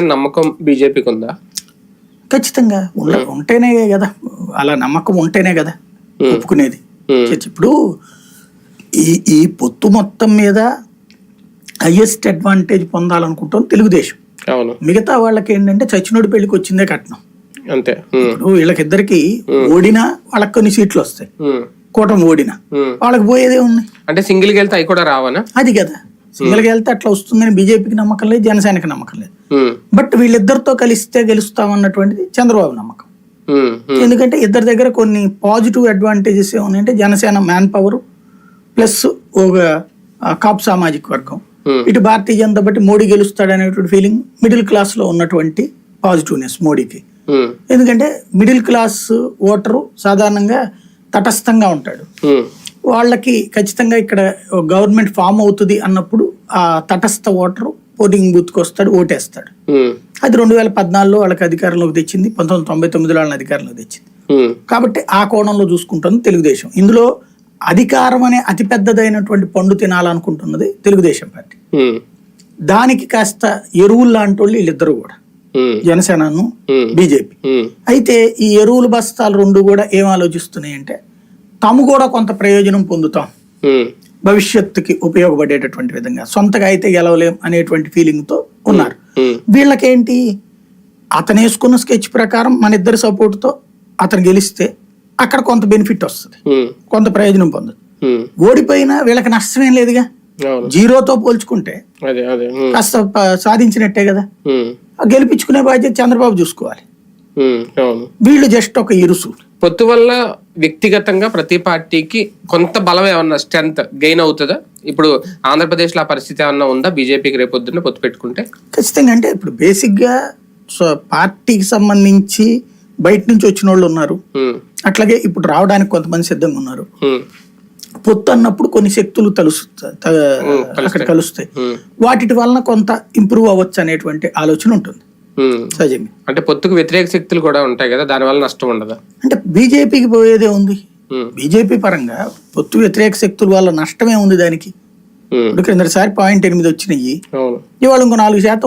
నమ్మకం బీజేపీకి ఉందా? ఖచ్చితంగా ఉంటేనే కదా. అలా నమ్మకం ఉంటేనే కదా ఒప్పుకునేది. ఇప్పుడు ఈ ఈ పొత్తు మొత్తం మీద హైయెస్ట్ అడ్వాంటేజ్ పొందాలనుకుంటాం తెలుగుదేశం. అవును. మిగతా వాళ్ళకి ఏంటంటే చచ్చినోడి పెళ్ళికి వచ్చిందే కట్నం. అంతే. ఇప్పుడు వీళ్ళకిద్దరికి ఓడినా వాళ్ళకి కొన్ని సీట్లు వస్తాయి. కూటమి ఓడినా. వాళ్ళకి పోయేదే ఉంది. అంటే సింగిల్కి వెళ్తే అవి కూడా రావనా? అది కదా. సింగిల్గా వెళ్తే అట్లా వస్తుందని బీజేపీకి నమ్మకం లేదు జనసేనకి నమ్మకం లేదు. బట్ వీళ్ళిద్దరితో కలిస్తే గెలుస్తామన్నటువంటిది చంద్రబాబు నమ్మకం. ఎందుకంటే ఇద్దరి దగ్గర కొన్ని పాజిటివ్ అడ్వాంటేజెస్ ఏమున్నాయంటే జనసేన మ్యాన్ పవర్ ప్లస్ ఒక కాపు సామాజిక వర్గం. ఇటు భారతీయ జనతా బట్టి మోడీ గెలుస్తాడు అనేటువంటి ఫీలింగ్ మిడిల్ క్లాస్లో ఉన్నటువంటి పాజిటివ్నెస్ మోడీకి. ఎందుకంటే మిడిల్ క్లాస్ ఓటరు సాధారణంగా తటస్థంగా ఉంటాడు. వాళ్ళకి ఖచ్చితంగా ఇక్కడ గవర్నమెంట్ ఫామ్ అవుతుంది అన్నప్పుడు ఆ తటస్థ ఓటరు పోలింగ్ బూత్కి వస్తాడు ఓటేస్తాడు. అది రెండు వేల పద్నాలుగులో వాళ్ళకి అధికారంలోకి తెచ్చింది పంతొమ్మిది వందల తొంభై తొమ్మిదిలో వాళ్ళని అధికారంలోకి తెచ్చింది. కాబట్టి ఆ కోణంలో చూసుకుంటుంది తెలుగుదేశం. ఇందులో అధికారం అనే అతిపెద్దదైనటువంటి పండు తినాలనుకుంటున్నది తెలుగుదేశం పార్టీ. దానికి కాస్త ఎరువులు లాంటి వాళ్ళు వీళ్ళిద్దరూ కూడా. జనసేనను బీజేపీ. అయితే ఈ ఎరువుల బస్తాలు రెండు కూడా ఏం ఆలోచిస్తున్నాయి అంటే తాము కూడా కొంత ప్రయోజనం పొందుతాం. భవిష్యత్తుకి ఉపయోగపడేటటువంటి విధంగా సొంతగా అయితే గెలవలేం అనేటువంటి ఫీలింగ్తో ఉన్నారు. వీళ్ళకేంటి? అతను వేసుకున్న స్కెచ్ ప్రకారం మన ఇద్దరి సపోర్ట్తో అతను గెలిస్తే అక్కడ కొంత బెనిఫిట్ వస్తుంది. కొంత ప్రయోజనం పొందదు ఓడిపోయినా వీళ్ళకి నష్టమేం లేదుగా. జీరోతో పోల్చుకుంటే కాస్త సాధించినట్టే కదా. గెలిపించుకునే బాధ్యత చంద్రబాబు చూసుకోవాలి. వీళ్ళు జస్ట్ ఒక ఇరుసు. పొత్తు వల్ల వ్యక్తిగతంగా ప్రతి పార్టీకి కొంత బలం ఏమన్నా స్ట్రెంత్ గెయిన్ అవుతుందా? ఇప్పుడు ఆంధ్రప్రదేశ్లో ఆ పరిస్థితి ఏమన్నా ఉందా? బీజేపీకి రేపొద్దున పొత్తు పెట్టుకుంటే? ఖచ్చితంగా అంటే ఇప్పుడు బేసిక్గా సో పార్టీకి సంబంధించి బయట నుంచి వచ్చిన వాళ్ళు ఉన్నారు అట్లాగే ఇప్పుడు రావడానికి కొంతమంది సిద్ధంగా ఉన్నారు. పొత్తు అన్నప్పుడు కొన్ని శక్తులు తలుసు త- అక్కడ కలుస్తాయి. వాటి వలన కొంత ఇంప్రూవ్ అవ్వచ్చు అనేటువంటి ఆలోచన ఉంటుంది. సహజంగా అంటే పొత్తుకు వ్యతిరేక శక్తులు కూడా ఉంటాయి కదా దానివల్ల నష్టం ఉండదా? అంటే బీజేపీకి పోయేదే ఉంది. బీజేపీ పరంగా పొత్తు వ్యతిరేక శక్తుల వల్ల నష్టమే ఉంది దానికి. ఇప్పుడు క్రిందసారి పాయింట్ ఎనిమిది వచ్చినాయి. ఇవాళ ఇంకో నాలుగు శాతం